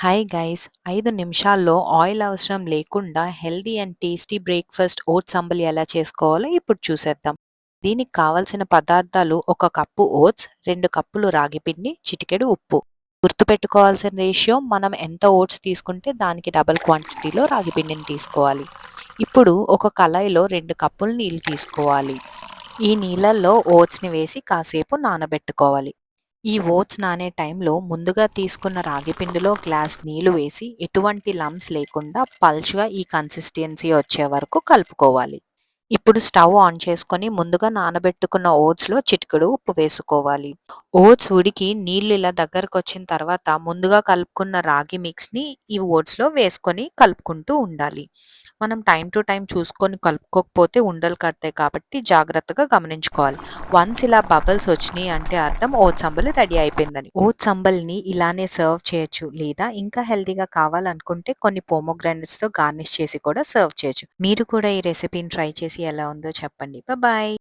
Hi guys ఐదు నిమిషాల్లో oil అవసరం లేకుండా healthy and tasty breakfast oats అంబలి ఎలా చేసుకోవాలో ఇప్పుడు చూసేద్దాం. దీనికి కావలసిన పదార్థాలు ఒక కప్పు ఓట్స్ రెండు కప్పులు రాగిపిండి చిటికెడు ఉప్పు. గుర్తుపెట్టుకోవాల్సిన రేషియో మనం ఎంత ఓట్స్ తీసుకుంటే దానికి డబల్ క్వాంటిటీలో రాగిపిండిని తీసుకోవాలి. ఇప్పుడు ఒక కళాయిలో రెండు కప్పులు నీళ్ళు తీసుకోవాలి. ఈ నీళ్ళల్లో ఓట్స్ని వేసి కాసేపు నానబెట్టుకోవాలి. ఈ ఓట్స్ నానే టైంలో ముందుగా తీసుకున్న రాగి పిండిలో గ్లాస్ నీళ్ళు వేసి ఎటువంటి లమ్స్ లేకుండా పల్చ్గా ఈ కన్సిస్టెన్సీ వచ్చే వరకు కలుపుకోవాలి. ఇప్పుడు స్టవ్ ఆన్ చేసుకొని ముందుగా నానబెట్టుకున్న ఓట్స్లో చిటికెడు ఉప్పు వేసుకోవాలి. ఓట్స్ ఉడికి నీళ్ళు ఇలా దగ్గరకు వచ్చిన తర్వాత ముందుగా కలుపుకున్న రాగి మిక్స్ని ఈ ఓట్స్లో వేసుకొని కలుపుకుంటూ ఉండాలి. మనం టైం టు టైం చూసుకొని కలుపుకోకపోతే ఉండలు కడతాయి కాబట్టి జాగ్రత్తగా గమనించుకోవాలి. వన్స్ ఇలా బబుల్స్ వచ్చినాయి అంటే అర్థం ఓట్స్ అంబలి రెడీ అయిపోయిందని. ఓట్స్ అంబల్ని ఇలానే సర్వ్ చేయొచ్చు లేదా ఇంకా హెల్తీగా కావాలనుకుంటే కొన్ని పోమోగ్రానెట్స్తో గార్నిష్ చేసి కూడా సర్వ్ చేయొచ్చు. మీరు కూడా ఈ రెసిపీని ట్రై చేసి ఎలా ఉందో చెప్పండి. బాయ్